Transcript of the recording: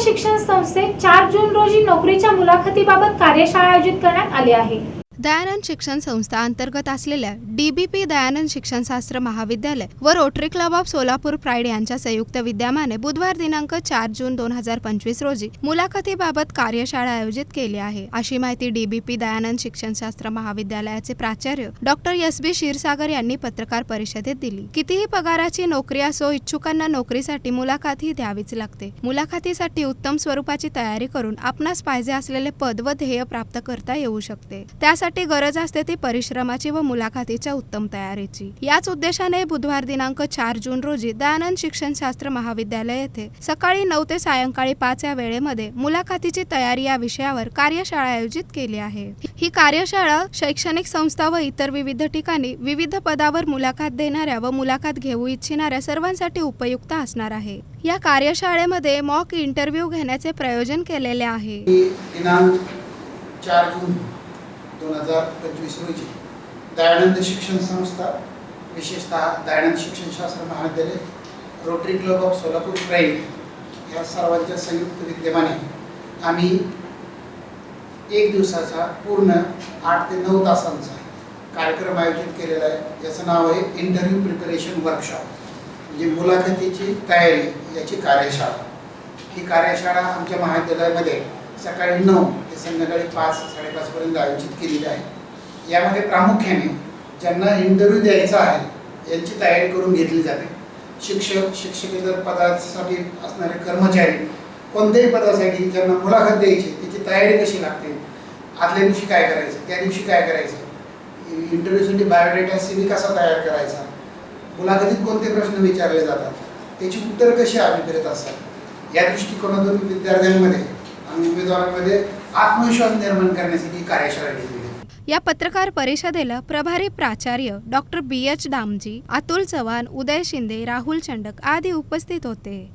शिक्षण संस्थेत चार जून रोजी नोकरीच्या मुलाखतीबाबत कार्यशाळा आयोजित करण्यात आली आहे. दयानंद शिक्षण संस्था अंतर्गत असलेल्या डीबीपी दयानंद शिक्षणशास्त्र महाविद्यालय व Rotary Club of Solapur pride यांच्या संयुक्त विद्यमाने बुधवार दिनांक चार जून दोन हजार पंचवीस रोजी मुलाखतीबाबत कार्यशाळा आयोजित केली आहे. अशी माहिती डीबीपी दयानंद शिक्षणशास्त्र महाविद्यालयाचे प्राचार्य डॉक्टर एस बी क्षीरसागर यांनी पत्रकार परिषदेत दिली. कितीही पगाराची नोकरी असो इच्छुकांना नोकरीसाठी मुलाखत ही द्यावीच लागते. मुलाखतीसाठी उत्तम स्वरूपाची तयारी करून आपणास पाहिजे असलेले पद व ध्येय प्राप्त करता येऊ शकते. त्यासाठी गरज असते ती परिश्रमाची व मुलाखतीच्या उत्तम तयारीची. याच उद्देशाने बुधवार दिनांक चार जून रोजी दयानंद शिक्षणशास्त्र महाविद्यालय येथे सकाळी नऊ ते सायंकाळी पाच या वेळेमध्ये मुलाखतीची तयारी या विषयावर कार्यशाळा आयोजित केली आहे. ही कार्यशाळा शैक्षणिक संस्था व इतर विविध ठिकाणी विविध पदावर मुलाखत देणाऱ्या व मुलाखत घेऊ इच्छिणाऱ्या सर्वांसाठी उपयुक्त असणार आहे. या कार्यशाळेमध्ये मॉक इंटरव्ह्यू घेण्याचे प्रयोजन केलेले आहे. दिनांक चार जून दोन हजार पंचवीस रोजी दयानंद शिक्षण संस्था विशेषतः दयानंद शिक्षणशास्त्र महाविद्यालय Rotary Club of Solapur train या सर्वांच्या संयुक्त विद्यमाने आम्ही एक दिवसाचा पूर्ण आठ ते नऊ तासांचा कार्यक्रम आयोजित केलेला आहे. याचं नाव आहे इंटरव्ह्यू प्रिपरेशन वर्कशॉप म्हणजे मुलाखतीची तयारी याची कार्यशाळा. ही कार्यशाळा आमच्या महाविद्यालयामध्ये सकाळी नऊ ते संध्याकाळी पाच साडेपाचपर्यंत आयोजित केलेली आहे. यामध्ये प्रामुख्याने ज्यांना इंटरव्ह्यू द्यायचा आहे यांची तयारी करून घेतली जाते. शिक्षक शिक्षकेतर पदासाठी असणारे कर्मचारी कोणत्याही पदासाठी ज्यांना मुलाखत द्यायची त्याची तयारी कशी लागते? आदल्या दिवशी काय करायचं? त्या दिवशी काय करायचं? इंटरव्ह्यूसाठी बायोडेटा सी कसा तयार करायचा? मुलाखतीत कोणते प्रश्न विचारले जातात? त्याची उत्तरं कशी अभिप्रेत असतात? या दृष्टिकोनातून विद्यार्थ्यांमध्ये आणि उमेदवारांमध्ये आत्मविश्वास निर्माण करण्यासाठी कार्यशाळा घेतली या पत्रकार परिषदेला प्रभारी प्राचार्य doctor B H Damji Atul Chavan Uday Shinde Rahul Chandak आदी उपस्थित होते.